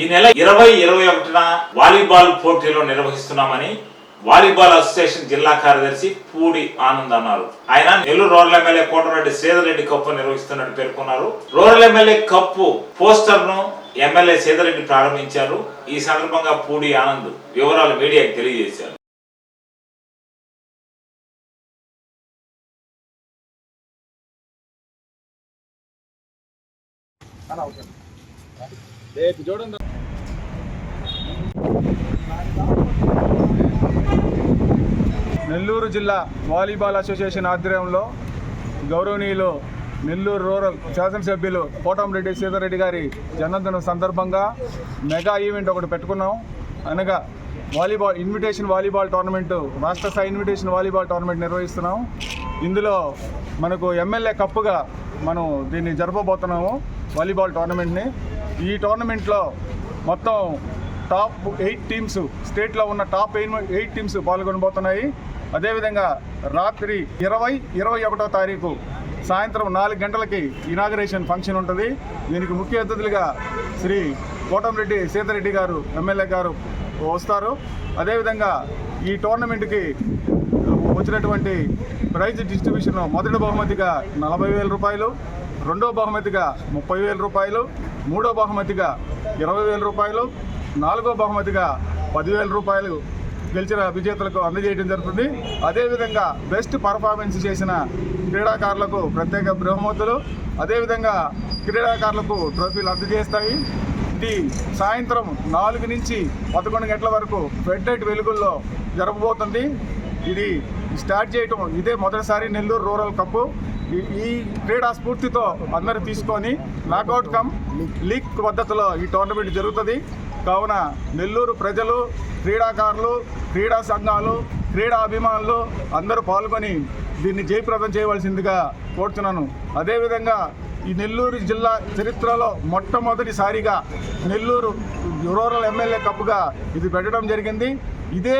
ఈ నెల ఇరవై ఇరవై ఒకటిన వాలీబాల్ పోటీలు నిర్వహిస్తున్నామని వాలీబాల్ అసోసియేషన్ జిల్లా కార్యదర్శి పూడి ఆనంద్ అన్నారు. ఆయన Nellore rural MLA Kotareddy Sedareddy cup నిర్వహిస్తున్నట్టు పేర్కొన్నారు. రూరల్ ఎమ్మెల్యే కప్పు పోస్టర్ను ఎమ్మెల్యే సేదరెడ్డి ప్రారంభించారు. ఈ సందర్భంగా పూడి ఆనంద్ వివరాలు మీడియాకు తెలియజేశారు. నెల్లూరు జిల్లా వాలీబాల్ అసోసియేషన్ ఆధ్వర్యంలో గౌరవనీయులు నెల్లూరు రూరల్ శాసనసభ్యులు కోటంరెడ్డి సీతారెడ్డి గారి జన్మదినం సందర్భంగా మెగా ఈవెంట్ ఒకటి పెట్టుకున్నాం. అనగా వాలీబాల్ ఇన్విటేషన్ వాలీబాల్ టోర్నమెంట్ రాష్ట్ర స్థాయి ఇన్విటేషన్ వాలీబాల్ టోర్నమెంట్ నిర్వహిస్తున్నాం. ఇందులో మనకు ఎమ్మెల్యే కప్పుగా మనం దీన్ని జరపబోతున్నాము వాలీబాల్ టోర్నమెంట్ని. ఈ టోర్నమెంట్లో మొత్తం టాప్ ఎయిట్ టీమ్స్ స్టేట్లో ఉన్న టాప్ ఎయిట్ ఎయిట్ టీమ్స్ పాల్గొనబోతున్నాయి. అదేవిధంగా రాత్రి ఇరవై ఇరవై ఒకటో తారీఖు సాయంత్రం నాలుగు గంటలకి ఇనాగరేషన్ ఫంక్షన్ ఉంటుంది. దీనికి ముఖ్య అతిథులుగా శ్రీ కోటంరెడ్డి సీతారెడ్డి గారు ఎమ్మెల్యే గారు వస్తారు. అదేవిధంగా ఈ టోర్నమెంట్కి వచ్చినటువంటి ప్రైజ్ డిస్ట్రిబ్యూషన్ మొదటి బహుమతిగా నలభై వేల రూపాయలు రెండో బహుమతిగా ముప్పై వేల రూపాయలు మూడో బహుమతిగా ఇరవై వేల రూపాయలు నాలుగో బహుమతిగా పదివేల రూపాయలు గెలిచిన విజేతలకు అందజేయడం జరుగుతుంది. అదేవిధంగా బెస్ట్ పర్ఫార్మెన్స్ చేసిన క్రీడాకారులకు ప్రత్యేక బహుమతులు. అదేవిధంగా క్రీడాకారులకు ట్రోఫీలు అందజేస్తాయి. ఇది సాయంత్రం నాలుగు నుంచి పదకొండు గంటల వరకు ఫెడ్ వెలుగుల్లో జరగబోతుంది. ఇది స్టార్ట్ చేయటం ఇదే మొదటిసారి నెల్లూరు రూరల్ కప్పు ఈ- ఈ క్రీడా స్ఫూర్తితో అందరూ తీసుకొని నాకౌట్ కమ్ లీగ్ పద్ధతిలో ఈ టోర్నమెంట్ జరుగుతుంది. కావున నెల్లూరు ప్రజలు క్రీడాకారులు క్రీడా సంఘాలు క్రీడా అభిమానులు అందరూ పాల్గొని దీన్ని జయప్రదం చేయవలసిందిగా కోరుతున్నాను అదేవిధంగా ఈ నెల్లూరు జిల్లా చరిత్రలో మొట్టమొదటిసారిగా నెల్లూరు రూరల్ ఎమ్మెల్యే కప్పుగా ఇది పెట్టడం జరిగింది. ఇదే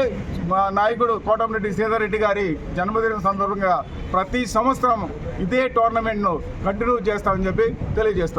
మా నాయకుడు కోటంరెడ్డి సీతారెడ్డి గారి జన్మదినం సందర్భంగా ప్రతి సంవత్సరం ఇదే టోర్నమెంట్ను కంటిన్యూ చేస్తామని చెప్పి తెలియజేస్తాం